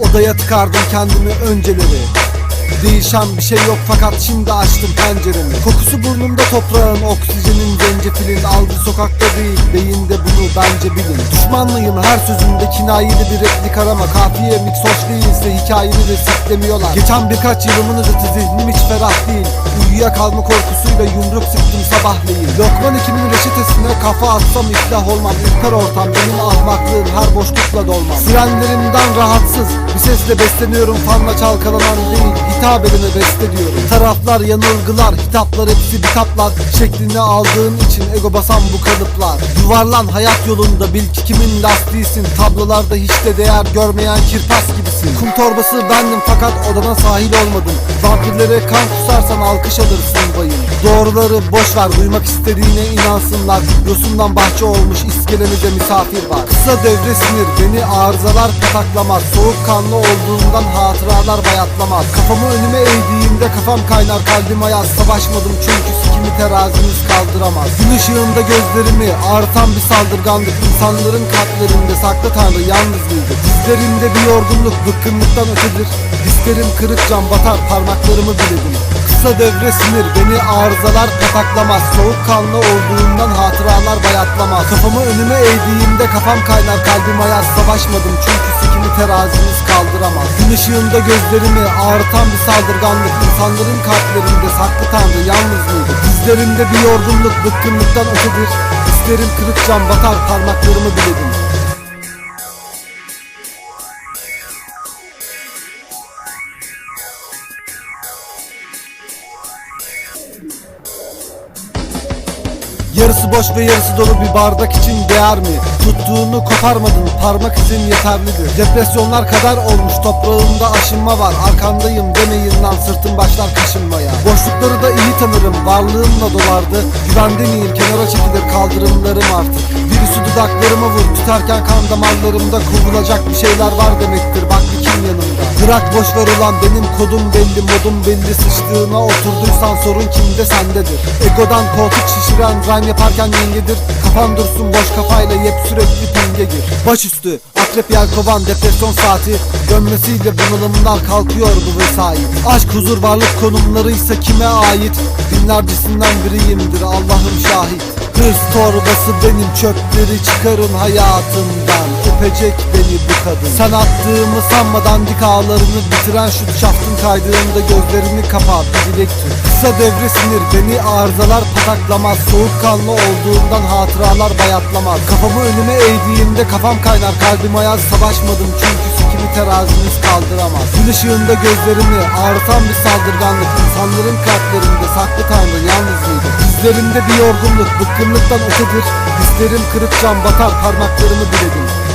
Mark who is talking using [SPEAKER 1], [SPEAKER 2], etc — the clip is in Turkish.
[SPEAKER 1] Odaya tıkardım kendimi önceleri. Değişen bir şey yok fakat şimdi açtım penceremi. Kokusu burnumda toprağın, oksijenin, zencefilin Algı sokakta değil, beyinde bunu bence bilin. Düşmanlıyım her sözümde kinayeli bir replik arama. Kafiye mix hoş değilse hikayeni resitlemiyorlar Geçen birkaç yılımın özeti zihnim hiç ferah değil. Uyuyakalma korkusuyla yumruk sıktım sabahleyin. Lokman Hekim'in reçetesine kafa atsam iflah olmam. Ürper ortam benim ahmaklığım her boşlukla dolmaz Sirenlerimden rahatsız sesle besleniyorum Fanla çalkalanan değil hitap edene beste diyorum. Taraflar yanılgılar hitaplar hepsi bitaplar Şeklini aldığın için ego basan bu kalıplar. Yuvarlan hayat yolunda bil ki kimin lastiğisin. Tablolarda hiç de değer görmeyen kirpas gibisin. Kum torbası bendim fakat odana sahil olmadım. Vampirlere kan kusarsan alkış alırsın bayım. Doğruları boş ver duymak istediğine inansınlar. Yosundan bahçe olmuş iskelemize misafir var. Kısa devre sinir beni arızalar pataklamaz. Soğukkanlı olduğundan hatıralar bayatlamaz Kafamı önüme eğdiğimde kafam kaynar kalbim ayaz. Savaşmadım çünkü sikimi teraziniz kaldıramaz. Gün ışığında gözlerimi artan bir saldırganlık. İnsanların kalplerinde saklı tanrı yalnızlığıydı Dizlerimde bir yorgunluk bıkkınlıktan ötedir. Dizlerim kırık cam batar parmaklarımı biledim Kısa devre sinir beni arızalar pataklamaz Soğukkanlı olduğundan hatıralar bayatlamaz. Kafamı önüme eğdiğimde kafam kaynar kalbim ayaz Savaşmadım çünkü sikimi teraziniz kaldıramaz. Gün ışığında gözlerimi ağrıtan bir saldırganlık. İnsanların kalplerinde saklı tanrı yalnız mıydı? Dizlerimde bir yorgunluk bıkkınlıktan ötedir. Dizlerim kırık cam batar parmaklarımı biledim Yarısı boş ve yarısı dolu bir bardak için değer mi? Tuttuğunu koparmadın parmak izin yeterlidir. Depresyonlar kadar olmuş toprağımda aşınma var. Arkandayım demeyin lan sırtım başlar kaşınmaya. Boşlukları da iyi tanırım varlığımla dolardı. Güvende miyim kenara çekilir kaldırımlarım artık. Virüsü dudaklarıma vur tutarken kan damarlarımda Kovulacak bir şeyler var demektir. Bak bir kim yanımda. Bırak boş ver ulan benim kodum belli modum belli. Sıçtığına oturduysan sorun kimde sendedir. Egodan koltuk şişiren yaparken yengedir. Kafan dursun boş kafayla yep sürekli pinge gir. Başüstü akrep yelkovan depresyon saati. Dönmesiyle bunalımlar kalkıyor bu vesait. Aşk huzur varlık konumları ise kime ait? Binlercesinden biriyimdir Allah'ım şahit. Hırs torbası benim çöpleri çıkarın hayatımdan Öpecek beni bu kadın. Sen attığımı sanmadan dik ağlarını bitiren şu şaftın kaydığında gözlerini kapa bir dilek tut Kısa devre sinir beni arızalar pataklamaz. Soğukkanlı olduğundan hatıralar bayatlamaz. Kafamı önüme eğdiğimde kafam kaynar. Kalbim ayaz Savaşmadım çünkü sikimi teraziniz kaldıramaz. Gün ışığında gözlerimi ağrıtan bir saldırganlık. İnsanların kalplerinde saklı tanrı yalnızlığıydı Dizlerimde bir yorgunluk bıkkınlıktan ötedir. Dizlerim kırık cam batar parmaklarımı biledim